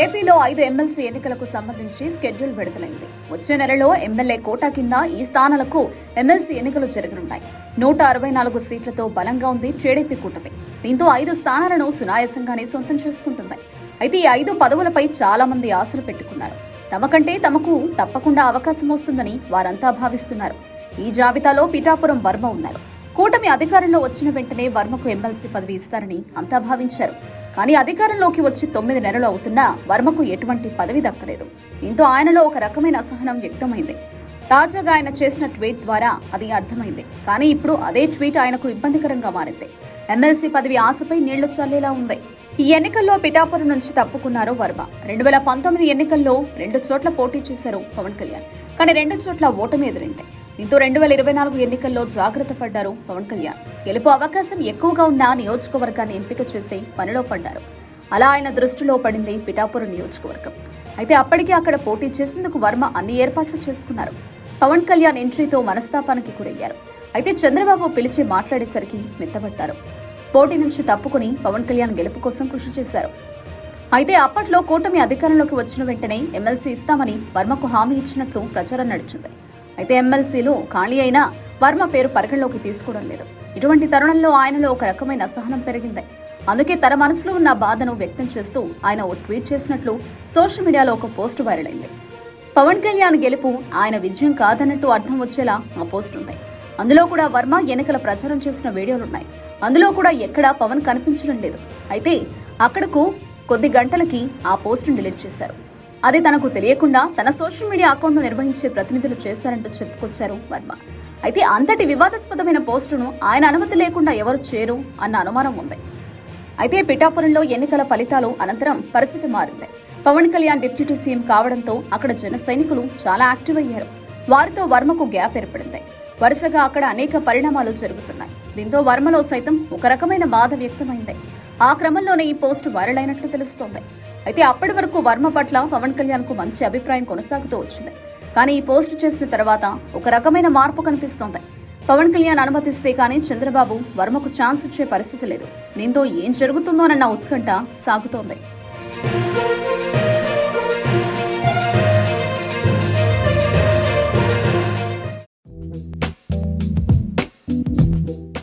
ఏపీలో ఐదు ఎమ్మెల్సీ ఎన్నికలకు సంబంధించి స్కెడ్యూల్ విడుదలైంది. వచ్చే నెలలో ఎమ్మెల్యే కోటా కింద ఈ స్థానాలకు ఎమ్మెల్సీ ఎన్నికలు జరగనున్నాయి. నూట అరవై నాలుగు సీట్లతో బలంగా ఉంది టీడీపీ కూటమి. దీంతో ఐదు స్థానాలను సునాయాసంగానే సొంతం చేసుకుంటుంది. అయితే ఈ ఐదు పదవులపై చాలా మంది ఆశలు పెట్టుకున్నారు. తమకంటే తమకు తప్పకుండా అవకాశం వస్తుందని వారంతా భావిస్తున్నారు. ఈ జాబితాలో పిఠాపురం వర్మ ఉన్నారు. కూటమి అధికారంలో వచ్చిన వెంటనే వర్మకు ఎమ్మెల్సీ పదవి ఇస్తారని అంతా భావించారు. కానీ అధికారంలోకి వచ్చి తొమ్మిది నెలలు అవుతున్నా వర్మకు ఎటువంటి పదవి దక్కలేదు. దీంతో ఆయనలో ఒక రకమైన అసహనం వ్యక్తమైంది. తాజాగా ఆయన చేసిన ట్వీట్ ద్వారా అది అర్థమైంది. కానీ ఇప్పుడు అదే ట్వీట్ ఆయనకు ఇబ్బందికరంగా మారింది. ఎమ్మెల్సీ పదవి ఆశపై నీళ్ళు చల్లేలా ఉంది. ఈ ఎన్నికల్లో పిఠాపురం నుంచి తప్పుకున్నారు వర్మ. రెండు వేల పంతొమ్మిది ఎన్నికల్లో రెండు చోట్ల పోటీ చేశారు పవన్ కళ్యాణ్. కానీ రెండు చోట్ల ఓటమి ఎదురైంది. దీంతో రెండు వేల ఇరవై నాలుగు ఎన్నికల్లో జాగ్రత్త పడ్డారు పవన్ కళ్యాణ్. గెలుపు అవకాశం ఎక్కువగా ఉన్న నియోజకవర్గాన్ని ఎంపిక చేసి పనిలో పడ్డారు. అలా ఆయన దృష్టిలో పడింది పిఠాపురం నియోజకవర్గం. అయితే అప్పటికే అక్కడ పోటీ చేసేందుకు వర్మ అన్ని ఏర్పాట్లు చేసుకున్నారు. పవన్ కళ్యాణ్ ఎంట్రీతో మనస్తాపానికి గురయ్యారు. అయితే చంద్రబాబు పిలిచి మాట్లాడేసరికి మెత్తబట్టారు పోటీ నుంచి తప్పుకుని పవన్ కళ్యాణ్ గెలుపు కోసం కృషి చేశారు. అయితే అప్పట్లో కూటమి అధికారంలోకి వచ్చిన వెంటనే ఎమ్మెల్సీ ఇస్తామని వర్మకు హామీ ఇచ్చినట్లు ప్రచారం నడిచింది. అయితే ఎమ్మెల్సీలు ఖాళీ అయినా వర్మ పేరు పరిగణలోకి తీసుకోవడం లేదు. ఇటువంటి తరుణంలో ఆయనలో ఒక రకమైన అసహనం పెరిగింది. అందుకే తన మనసులో ఉన్న బాధను వ్యక్తం చేస్తూ ఆయన ఓ ట్వీట్ చేసినట్లు సోషల్ మీడియాలో ఒక పోస్ట్ వైరల్ అయింది. పవన్ కళ్యాణ్ గెలుపు ఆయన విజయం కాదన్నట్టు అర్థం వచ్చేలా ఆ పోస్ట్ ఉంది. అందులో కూడా వర్మ ఎన్నికల ప్రచారం చేసిన వీడియోలున్నాయి అందులో కూడా ఎక్కడా పవన్ కనిపించడం లేదు. అయితే అక్కడకు కొద్ది గంటలకి ఆ పోస్టును డిలీట్ చేశారు. అది తనకు తెలియకుండా తన సోషల్ మీడియా అకౌంట్ను నిర్వహించే ప్రతినిధులు చేశారంటూ చెప్పుకొచ్చారు వర్మ. అయితే అంతటి వివాదాస్పదమైన పోస్టును ఆయన అనుమతి లేకుండా ఎవరు చేరు అన్న అనుమానం ఉంది. అయితే పిఠాపురంలో ఎన్నికల ఫలితాలు అనంతరం పరిస్థితి మారింది. పవన్ కళ్యాణ్ డిప్యూటీ సీఎం కావడంతో అక్కడ జన సైనికులు చాలా యాక్టివ్ అయ్యారు. వారితో వర్మకు గ్యాప్ ఏర్పడింది. వరుసగా అక్కడ అనేక పరిణామాలు జరుగుతున్నాయి. దీంతో వర్మలో సైతం ఒక రకమైన బాధ వ్యక్తమైంది. ఆ క్రమంలోనే ఈ పోస్ట్ వైరల్ అయినట్లు తెలుస్తోంది. అయితే అప్పటి వరకు వర్మ పట్ల పవన్ కళ్యాణ్కు మంచి అభిప్రాయం కొనసాగుతూ వచ్చింది. కానీ ఈ పోస్ట్ చేసిన తర్వాత ఒక రకమైన మార్పు కనిపిస్తోంది. పవన్ కళ్యాణ్ అనుమతిస్తే కానీ చంద్రబాబు వర్మకు ఛాన్స్ ఇచ్చే పరిస్థితి లేదు. దీంతో ఏం జరుగుతుందోనన్న ఉత్కంఠ సాగుతోంది.